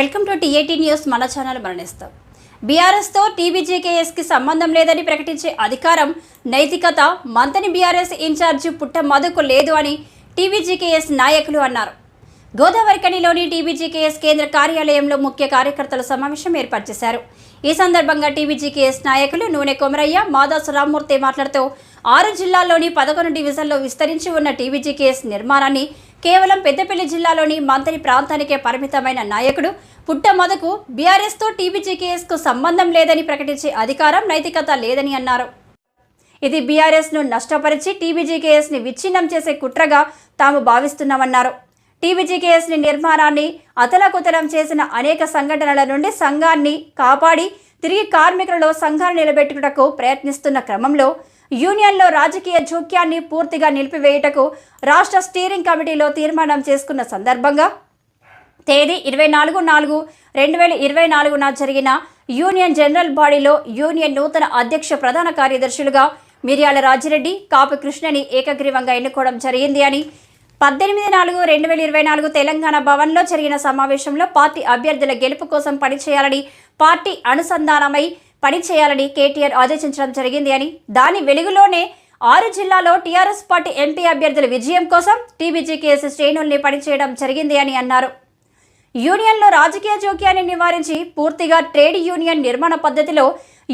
Welcome to TAT news. మన channel మరణిస్తాం. బీఆర్ఎస్తో టీబీజేకేఎస్కి సంబంధం లేదని ప్రకటించే అధికారం నైతికత మంతని బీఆర్ఎస్ ఇన్ఛార్జి పుట్ట మధుకు లేదు అని టీబీజేకేఎస్ నాయకులు అన్నారు. గోదావరికనిలోని టీబీజీకేఎస్ కేంద్ర కార్యాలయంలో ముఖ్య కార్యకర్తల సమావేశం ఏర్పాటు చేశారు. ఈ సందర్భంగా టీబీజీకేఎస్ నాయకులు నూనె కొమరయ్య మాదాసు రామ్మూర్తి మాట్లాడుతూ ఆరు జిల్లాల్లోని పదకొండు డివిజన్లో విస్తరించి ఉన్న టీబీజీకేఎస్ నిర్మాణాన్ని కేవలం పెద్దపల్లి జిల్లాలోని మంత్రి ప్రాంతానికే పరిమితమైన నాయకుడు పుట్టమొదకు బీఆర్ఎస్తో టీబీజీకేఎస్కు సంబంధం లేదని ప్రకటించే అధికారం నైతికత లేదని అన్నారు. ఇది బీఆర్ఎస్ను నష్టపరిచి టీబీజీకేఎస్ని విచ్ఛిన్నం చేసే కుట్రగా తాము భావిస్తున్నామన్నారు. టీబీజీకేఎస్ని నిర్మాణాన్ని అతలకుతలం చేసిన అనేక సంఘటనల నుండి సంఘాన్ని కాపాడి తిరిగి కార్మికులలో సంఘాన్ని నిలబెట్టుటకు ప్రయత్నిస్తున్న క్రమంలో యూనియన్లో రాజకీయ జోక్యాన్ని పూర్తిగా నిలిపివేయుటకు రాష్ట్ర స్టీరింగ్ కమిటీలో తీర్మానం చేసుకున్న సందర్భంగా తేదీ ఇరవై నాలుగు నాలుగు రెండు వేల ఇరవై నాలుగున జరిగిన యూనియన్ జనరల్ బాడీలో యూనియన్ నూతన అధ్యక్ష ప్రధాన కార్యదర్శులుగా మిర్యాల రాజిరెడ్డి కాపు కృష్ణని ఏకగ్రీవంగా ఎన్నుకోవడం జరిగింది అని పద్దెనిమిది నాలుగు రెండు వేల ఇరవై నాలుగు తెలంగాణ భవన్లో జరిగిన సమావేశంలో పార్టీ అభ్యర్థుల గెలుపు కోసం పనిచేయాలని పార్టీ అనుసంధానమై పని చేయాలని కేటీఆర్ ఆదేశించడం జరిగింది అని. దాని వెలుగులోనే ఆరు జిల్లాలో టీఆర్ఎస్ పార్టీ ఎంపీ అభ్యర్థుల విజయం కోసం టీబీజీకేఎస్ శ్రేణుల్ని పనిచేయడం జరిగింది అని అన్నారు. యూనియన్లో రాజకీయ జోక్యాన్ని నివారించి పూర్తిగా ట్రేడ్ యూనియన్ నిర్మాణ పద్ధతిలో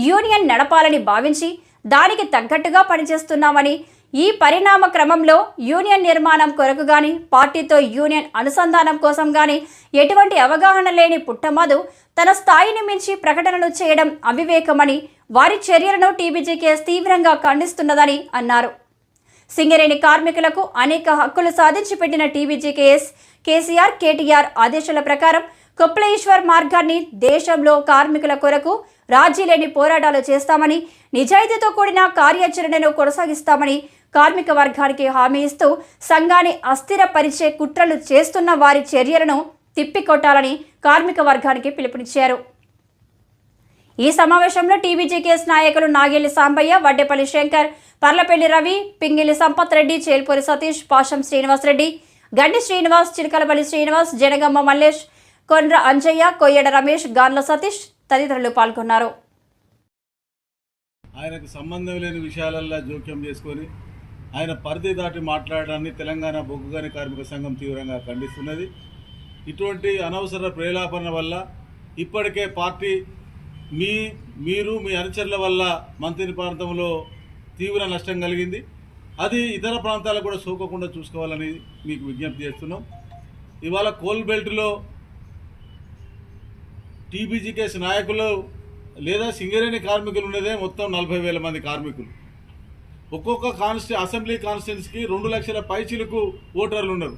యూనియన్ నడపాలని భావించి దానికి తగ్గట్టుగా పనిచేస్తున్నామని ఈ పరిణామ క్రమంలో యూనియన్ నిర్మాణం కొరకు గాని పార్టీతో యూనియన్ అనుసంధానం కోసం గాని ఎటువంటి అవగాహన లేని పుట్టమధు తన స్థాయిని మించి ప్రకటనలు చేయడం అవివేకమని వారి చర్యలను టీబీజీకేఎస్ తీవ్రంగా ఖండిస్తున్నదని అన్నారు. సింగరేణి కార్మికులకు అనేక హక్కులు సాధించి పెట్టిన టీబీజీకేఎస్ కేసీఆర్ కేటీఆర్ ఆదేశాల ప్రకారం కుప్లేశ్వర్ మార్గాన్ని దేశంలో కార్మికుల కొరకు రాజీ లేని పోరాటాలు చేస్తామని నిజాయితీతో కూడిన కార్యాచరణను కొనసాగిస్తామని కార్మిక వర్గానికి హామీ ఇస్తూ సంఘాన్ని అస్థిరపరిచే కుట్రలు చేస్తున్న వారి చర్యలను తిప్పికొట్టాలని కార్మిక వర్గానికి పిలుపునిచ్చారు. ఈ సమావేశంలో టీబీజీకేఎస్ నాయకులు నాగేలి సాంబయ్య వడ్డేపల్లి శంకర్ పర్లపల్లి రవి పింగిలి సంపత్ రెడ్డి చేల్పూరి సతీష్ పాషం శ్రీనివాస్ రెడ్డి గండి శ్రీనివాస్ చిలకలపల్లి శ్రీనివాస్ జనగమ్మ మల్లేష్ కొండ్ర అంజయ్య కొయ్యడ రమేష్ గాన్ల సతీష్ తదితరులు పాల్గొన్నారు. ఆయనకు సంబంధం లేని విషయాలల్లో జోక్యం చేసుకొని ఆయన పరిధి దాటి మాట్లాడడాన్ని తెలంగాణ బొగ్గుగాని కార్మిక సంఘం తీవ్రంగా ఖండిస్తున్నది. ఇటువంటి అనవసర ప్రేలాపన వల్ల ఇప్పటికే పార్టీ మీ మీరు మీ అనుచరుల వల్ల మంత్రి ప్రాంతంలో తీవ్ర నష్టం కలిగింది. అది ఇతర ప్రాంతాలకు కూడా సోకకుండా చూసుకోవాలని మీకు విజ్ఞప్తి చేస్తున్నాం. ఇవాళ కోల్ బెల్ట్లో టీబీజీకేఎస్ నాయకులు లేదా సింగరేణి కార్మికులు ఉన్నదే మొత్తం నలభై వేల మంది కార్మికులు. ఒక్కొక్క కాన్స్టి అసెంబ్లీ కాన్స్టిట్యున్సీకి రెండు లక్షల పైచిలకు ఓటర్లు ఉన్నారు.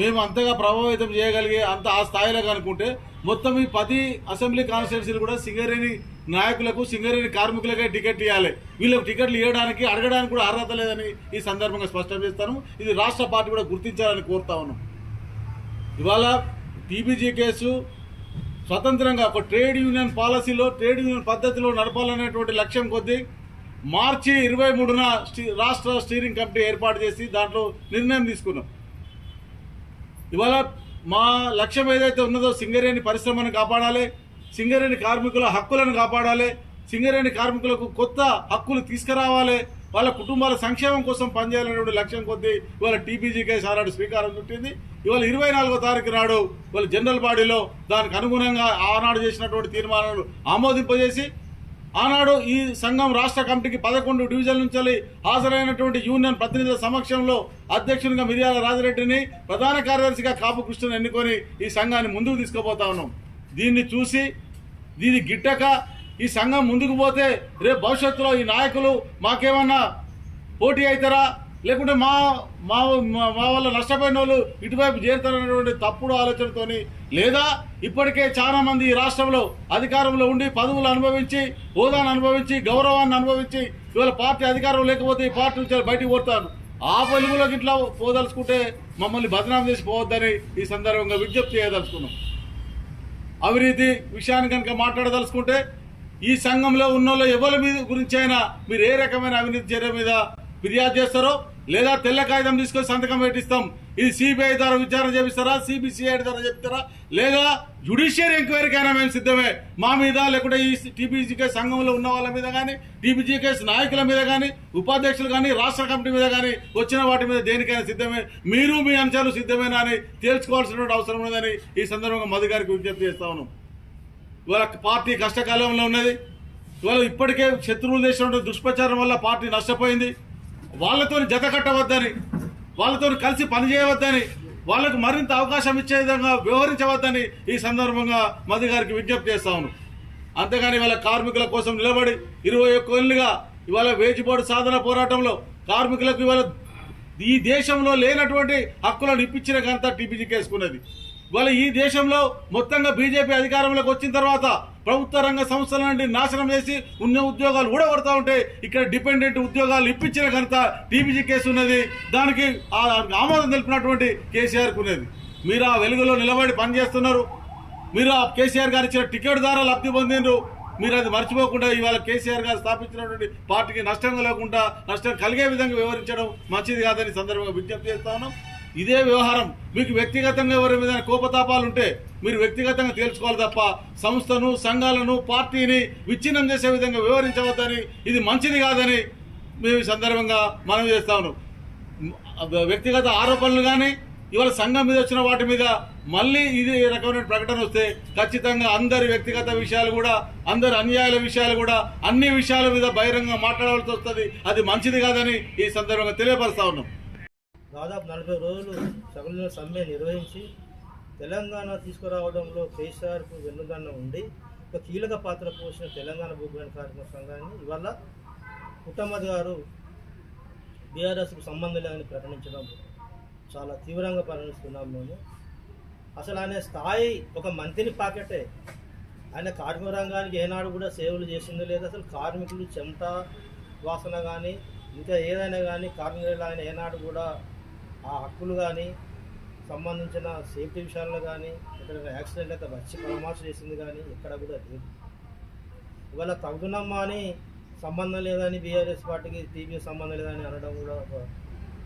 మేము అంతగా ప్రభావితం చేయగలిగే అంత ఆ స్థాయిలో కనుకుంటే మొత్తం ఈ పది అసెంబ్లీ కాన్స్టిట్యున్సీలు కూడా సింగరేణి నాయకులకు సింగరేణి కార్మికులకే టికెట్ ఇవ్వాలి వీళ్ళకి టికెట్లు ఇవ్వడానికి అడగడానికి కూడా అర్హత లేదని ఈ సందర్భంగా స్పష్టం చేస్తాను. ఇది రాష్ట్ర పార్టీ కూడా గుర్తించాలని కోరుతా ఉన్నాం. ఇవాళ టీబీజీ కేసు స్వతంత్రంగా ఒక ట్రేడ్ యూనియన్ పాలసీలో ట్రేడ్ యూనియన్ పద్ధతిలో నడపాలనేటువంటి లక్ష్యం కొద్దీ మార్చి ఇరవై మూడున రాష్ట్ర స్టీరింగ్ కమిటీ ఏర్పాటు చేసి దాంట్లో నిర్ణయం తీసుకున్నాం. ఇవాళ మా లక్ష్యం ఏదైతే ఉన్నదో సింగరేణి పరిశ్రమను కాపాడాలి సింగరేణి కార్మికుల హక్కులను కాపాడాలి సింగరేణి కార్మికులకు కొత్త హక్కులు తీసుకురావాలి వాళ్ళ కుటుంబాల సంక్షేమం కోసం పనిచేయాలనేటువంటి లక్ష్యం కొద్దీ ఇవాళ టీపీజీకే సారాడు స్వీకారం చుట్టింది. ఇవాళ ఇరవై నాలుగో తారీఖు నాడు ఇవాళ జనరల్ బాడీలో దానికి అనుగుణంగా ఆనాడు చేసినటువంటి తీర్మానాలు ఆమోదింపజేసి ఆనాడు ఈ సంఘం రాష్ట్ర కమిటీకి పదకొండు డివిజన్ల నుంచి హాజరైనటువంటి యూనియన్ ప్రతినిధుల సమక్షంలో అధ్యక్షునిగా మిర్యాల రాజరెడ్డిని ప్రధాన కార్యదర్శిగా కాపు కృష్ణను ఎన్నుకొని ఈ సంఘాన్ని ముందుకు తీసుకుపోతా ఉన్నాం. దీన్ని చూసి దీన్ని గిట్టక ఈ సంఘం ముందుకు పోతే రేపు భవిష్యత్తులో ఈ నాయకులు మాకేమన్నా పోటీ అవుతారా? లేకుంటే మా మా మా- వల్ల నష్టపోయిన వాళ్ళు ఇటువైపు చేరుతారనేటువంటి తప్పుడు ఆలోచనతోని లేదా ఇప్పటికే చాలా మంది ఈ రాష్ట్రంలో అధికారంలో ఉండి పదవులు అనుభవించి హోదాను అనుభవించి గౌరవాన్ని అనుభవించి ఇవాళ పార్టీ అధికారం లేకపోతే ఈ పార్టీ నుంచి బయటికి పోతారు. ఆ వెలుగులోకి ఇట్లా పోదలుచుకుంటే మమ్మల్ని బదనాం చేసి పోవద్దని ఈ సందర్భంగా విజ్ఞప్తి చేయదలుచుకున్నాం. అవినీతి విషయాన్ని కనుక మాట్లాడదలుచుకుంటే ఈ సంఘంలో ఉన్న వాళ్ళు ఎవరి మీద గురించి అయినా మీరు ఏ రకమైన అవినీతి చర్య మీద ఫిర్యాదు చేస్తారో లేదా తెల్ల కాగితం తీసుకొని సంతకం పెట్టిస్తాం. ఇది సిబిఐ ద్వారా విచారణ చేపిస్తారా? సిబిసిఐ ద్వారా చెప్తారా? లేదా జుడిషియల్ ఎంక్వైరీకైనా మేము సిద్ధమే. మా మీద లేకుంటే ఈ టీబీజీకే సంఘంలో ఉన్న వాళ్ళ మీద కానీ టీపీజీకేస్ నాయకుల మీద కానీ ఉపాధ్యక్షులు కానీ రాష్ట్ర కమిటీ మీద కానీ వచ్చిన వాటి మీద దేనికైనా సిద్ధమే. మీరు మీ అంశాలు సిద్ధమేనా అని తేల్చుకోవాల్సినటువంటి అవసరం ఉందని ఈ సందర్భంగా మధు గారికి విజ్ఞప్తి చేస్తా ఉన్నాం. ఇవాళ పార్టీ కష్టకాలంలో ఉన్నది. ఇవాళ ఇప్పటికే శత్రువులు చేసినటువంటి దుష్ప్రచారం వల్ల పార్టీ నష్టపోయింది. వాళ్ళతో జత కట్టవద్దని వాళ్ళతో కలిసి పనిచేయవద్దని వాళ్ళకు మరింత అవకాశం ఇచ్చే విధంగా వ్యవహరించవద్దని ఈ సందర్భంగా మధు గారికి విజ్ఞప్తి చేస్తా ఉన్నాం. అంతేగాని ఇవాళ కార్మికుల కోసం నిలబడి ఇరవై ఒక్క ఏళ్ళుగా ఇవాళ వేజిబోర్డు సాధన పోరాటంలో కార్మికులకు ఇవాళ ఈ దేశంలో లేనటువంటి హక్కులను ఇప్పించిన ఘనత టీపీజీ కేసుకున్నది ఇవాళ ఈ దేశంలో మొత్తంగా బీజేపీ అధికారంలోకి వచ్చిన తర్వాత ప్రభుత్వ రంగ సంస్థల నుండి నాశనం చేసి ఉన్న ఉద్యోగాలు ఊడగొడతా ఉంటే ఇక్కడ డిపెండెంట్ ఉద్యోగాలు ఇప్పించిన ఘనత టీబీజీ కేసు ఉన్నది. దానికి ఆ ఆమోదం తెలిపినటువంటి కేసీఆర్కు ఉన్నది. మీరు ఆ వెలుగులో నిలబడి పనిచేస్తున్నారు. మీరు ఆ కేసీఆర్ గారు ఇచ్చిన టికెట్ ద్వారా లబ్ధి పొందిండ్రు. మీరు అది మర్చిపోకుండా ఇవాళ కేసీఆర్ గారు స్థాపించినటువంటి పార్టీకి నష్టం కలగకుండా నష్టం కలిగే విధంగా వివరించడం మంచిది కాదని సందర్భంగా విజ్ఞప్తి చేస్తా ఉన్నాం. ఇదే వ్యవహారం. మీకు వ్యక్తిగతంగా ఎవరి మీద కోపతాపాలు ఉంటే మీరు వ్యక్తిగతంగా తేల్చుకోవాలి తప్ప సంస్థను సంఘాలను పార్టీని విచ్ఛిన్నం చేసే విధంగా వివరించవద్దని ఇది మంచిది కాదని మేము ఈ సందర్భంగా మనం చేస్తాను వ్యక్తిగత ఆరోపణలు కానీ ఇవాళ సంఘం మీద వచ్చిన వాటి మీద మళ్ళీ ఇది రకమైన ప్రకటన వస్తే ఖచ్చితంగా అందరి వ్యక్తిగత విషయాలు కూడా అందరి అన్యాయాల విషయాలు కూడా అన్ని విషయాల మీద బహిరంగ మాట్లాడాల్సి వస్తుంది. అది మంచిది కాదని ఈ సందర్భంగా తెలియపరుస్తా ఉన్నాం. దాదాపు నలభై రోజులు సభలో సమ్మె నిర్వహించి తెలంగాణ తీసుకురావడంలో కేసీఆర్కు వెన్నుదన్న ఉండి ఒక కీలక పాత్ర పోసిన తెలంగాణ భూగ్రహణ కార్మిక సంఘాన్ని ఇవాళ పుట్టమది గారు బీఆర్ఎస్కు సంబంధం లేదని ప్రకటించడం చాలా తీవ్రంగా పరిగణిస్తున్నాం మేము. అసలు ఆయన స్థాయి ఒక మంత్రిని పాకెటే ఆయన కార్మిక రంగానికి ఏనాడు కూడా సేవలు చేసింది లేదు. అసలు కార్మికులు చెమట వాసన కానీ ఇంకా ఏదైనా కానీ కార్మికులు ఆయన ఏనాడు కూడా ఆ హక్కులు కానీ సంబంధించిన సేఫ్టీ విషయాల్లో కానీ ఎక్కడైనా యాక్సిడెంట్ అయితే వచ్చి పరామర్శ చేసింది కానీ ఎక్కడ కూడా లేదు. ఇవాళ తగునమ్మా అని సంబంధం లేదని బీఆర్ఎస్ పార్టీకి టీవీఎస్ సంబంధం లేదని అనడం కూడా ఒక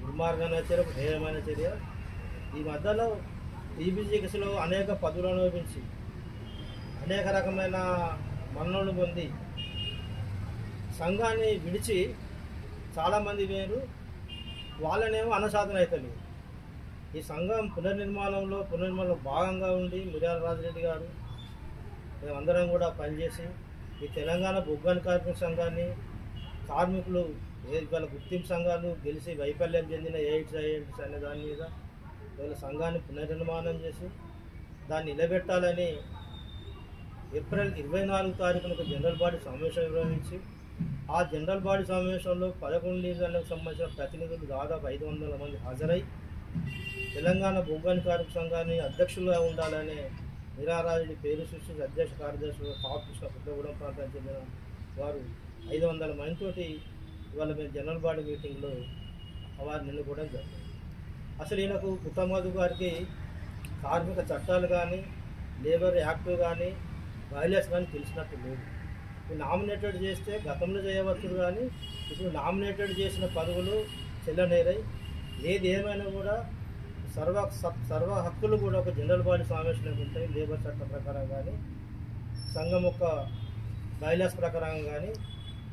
దుర్మార్గమైన చర్య ఒక ధైర్యమైన చర్య. ఈ మధ్యలో టీబీజీ కేసులో అనేక పదవులు అనుభవించి అనేక రకమైన మన్ననలు పొంది సంఘాన్ని విడిచి చాలామంది వేరు వాళ్ళనేమో అనసాధన అవుతుంది ఈ సంఘం పునర్నిర్మాణంలో పునర్నిర్మాణంలో భాగంగా ఉండి మిర్యాల రాజిరెడ్డి గారు మేమందరం కూడా పనిచేసి ఈ తెలంగాణ బొగ్గని కార్మిక సంఘాన్ని కార్మికులు వాళ్ళ గుర్తింపు సంఘాలు గెలిచి వైఫల్యం చెందిన ఎయిడ్స్ ఎయిడ్స్ అనే దాని మీద వీళ్ళ సంఘాన్ని పునర్నిర్మాణం చేసి దాన్ని నిలబెట్టాలని ఏప్రిల్ ఇరవై నాలుగు తారీఖున ఒక జనరల్ బాడీ సమావేశం నిర్వహించి ఆ జనరల్ బాడీ సమావేశంలో పదకొండు లీగర్లకు సంబంధించిన ప్రతినిధులు దాదాపు ఐదు వందల మంది హాజరై తెలంగాణ భూగాని కార్మిక సంఘాన్ని అధ్యక్షులుగా ఉండాలనే నిరారాజుడి పేరు సృష్టించి అధ్యక్ష కార్యదర్శులు కాపు కృష్ణ పుట్టగూడెం ప్రాంతానికి చెందిన వారు ఐదు వందల మందితోటి ఇవాళ మేము జనరల్ బాడీ మీటింగ్లో వారు నిన్నుకోవడం జరిగింది. అసలు ఈయనకు కుటుంబాదు గారికి కార్మిక చట్టాలు కానీ లేబర్ యాక్ట్ కానీ వైలెన్స్ కానీ తెలిసినట్టు లేదు. నామినేటెడ్ చేస్తే గతంలో చేయవచ్చు కానీ ఇప్పుడు నామినేటెడ్ చేసిన పదవులు చెల్లనేరై. ఏది ఏమైనా కూడా సర్వ సర్వ హక్కులు కూడా ఒక జనరల్ బాడీ సమావేశంలోకి ఉంటాయి లేబర్ చట్టం ప్రకారం కానీ సంఘం యొక్క బైలాస్ ప్రకారం కానీ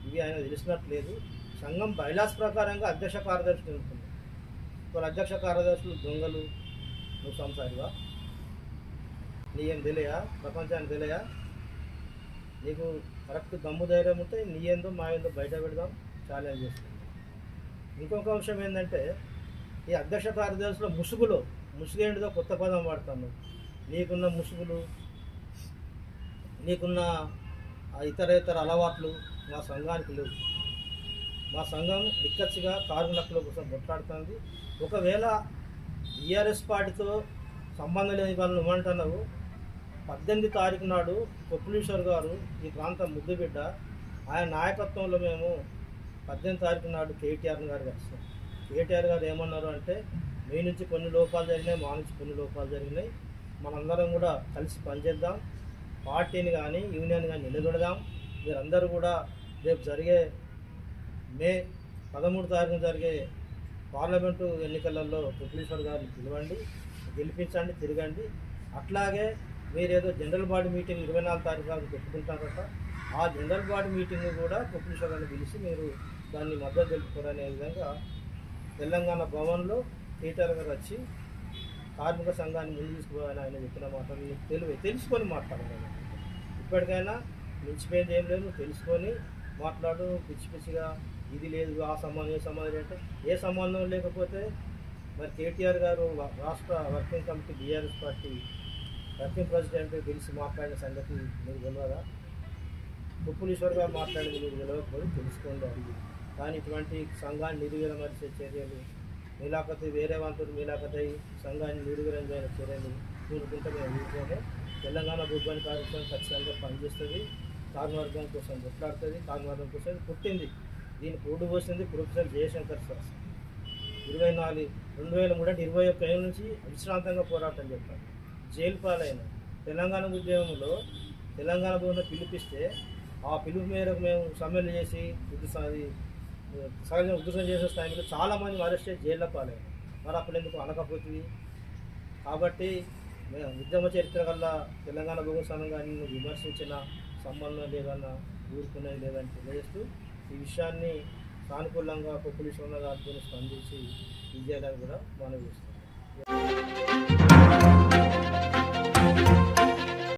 ఇవి ఆయన తెలిసినట్లేదు. సంఘం బైలాస్ ప్రకారంగా అధ్యక్ష కార్యదర్శి ఉంటుంది. ఇప్పుడు అధ్యక్ష కార్యదర్శులు దొంగలు నువ్వు సంసారివా? నీ ఏం తెలియా? ప్రపంచానికి తెలియా? నీకు కరెక్ట్ దమ్ము ధైర్యం ఉంటే నీ ఏందో మా ఏందో బయట పెడదాం ఛాలెంజ్ చేస్తుంది ఇంకొక అంశం ఏంటంటే ఈ అధ్యక్ష కార్యదర్శిలో ముసుగులో ముసుగు ఏంటిదో కొత్త పదం వాడతాను నీకున్న ముసుగులు నీకున్న ఇతర ఇతర అలవాట్లు మా సంఘానికి లేవు. మా సంఘం నిక్కచ్చిగా కార్మికుల హక్కుల కోసం కొట్లాడుతుంది. ఒకవేళ ఈఆర్ఎస్ పార్టీతో సంబంధం లేని వాళ్ళు ఇవ్వమంటున్నావు పద్దెనిమిది తారీఖు నాడు కొప్పులీశ్వర్ గారు ఈ ప్రాంతం ముద్దుబిడ్డ. ఆయన నాయకత్వంలో మేము పద్దెనిమిది తారీఖు నాడు కేటీఆర్ గారు కలిసాం. కేటీఆర్ గారు ఏమన్నారు అంటే మీ నుంచి కొన్ని లోపాలు జరిగినాయి మా నుంచి కొన్ని లోపాలు జరిగినాయి. మనందరం కూడా కలిసి పనిచేద్దాం. పార్టీని కానీ యూనియన్ కానీ నిలబెడదాం. మీరందరూ కూడా రేపు జరిగే మే పదమూడు తారీఖున జరిగే పార్లమెంటు ఎన్నికలలో కుప్లీశ్వర్ గారిని పిలవండి గెలిపించండి తిరగండి. అట్లాగే మీరేదో జనరల్ బాడీ మీటింగ్ ఇరవై నాలుగు తారీఖు నాడు పెట్టుకుంటారట. ఆ జనరల్ బాడీ మీటింగ్ కూడా కుప్లీశ్వర్ పిలిచి మీరు దాన్ని మద్దతు తెలుపుకోరనే విధంగా తెలంగాణ భవన్లో థియేటర్ గారు వచ్చి కార్మిక సంఘాన్ని ముందు తీసుకుపోయాలని ఆయన చెప్పిన మాటలు నీకు తెలివి తెలుసుకొని మాట్లాడాలి ఇప్పటికైనా మించిపోయింది ఏం లేదు తెలుసుకొని మాట్లాడు పిచ్చి పిచ్చిగా ఇది లేదు ఆ సంబంధం ఏ సంబంధం అంటే ఏ సంబంధం లేకపోతే మరి కేటీఆర్ గారు రాష్ట్ర వర్కింగ్ కమిటీ బీఆర్ఎస్ పార్టీ ప్రతి ప్రెసిడెంట్ తెలిసి మాట్లాడిన సంగతి మీకు తెలియదా ముప్పులీశ్వర్ గారు మాట్లాడింది మీకు తెలియకపోతే తెలుసుకోండి. అది కానీ ఇటువంటి సంఘాన్ని నిర్వీరమరిచే చర్యలు మీలాపతి వేరే వాళ్ళతో మీలాపతి సంఘాన్ని నిర్వీరం చేయని చర్యలు కూరుకుంటే మేము ఊరుకోము తెలంగాణ భూభాని కార్యక్రమం ఖచ్చితంగా పనిచేస్తుంది. కార్మికవర్గం కోసం కొట్లాడుతుంది కార్మికవర్గం కోసం పుట్టింది. దీన్ని పూడు పోసింది ప్రొఫెసర్ జయశంకర్ సార్. ఇరవై నాలుగు రెండు వేల మూడు అంటే ఇరవై ఒక్క ఏళ్ళ నుంచి విశ్రాంతంగా పోరాటం చేస్తారు. జైలు పాలైన తెలంగాణ ఉద్యమంలో తెలంగాణ భవన్ పిలిపిస్తే ఆ పిలుపు మేరకు మేము సమ్మెలు చేసి ఉద్దు- సహజ ఉద్దేశం చేసే స్థాయిలో చాలామంది అరెస్ట్ చేసి జైల్లో పాలైన. మరి అప్పుడు ఎందుకు అనకపోతుంది కాబట్టి మేము ఉద్యమ చరిత్ర వల్ల తెలంగాణ భూమి సంఘాన్ని విమర్శించిన సంబంధం లేదన్న ఊరుకునేది లేదని తెలియజేస్తూ ఈ విషయాన్ని సానుకూలంగా పొప్పులీశ్వర గారితో స్పందించి విజయడానికి కూడా మనం చేస్తాం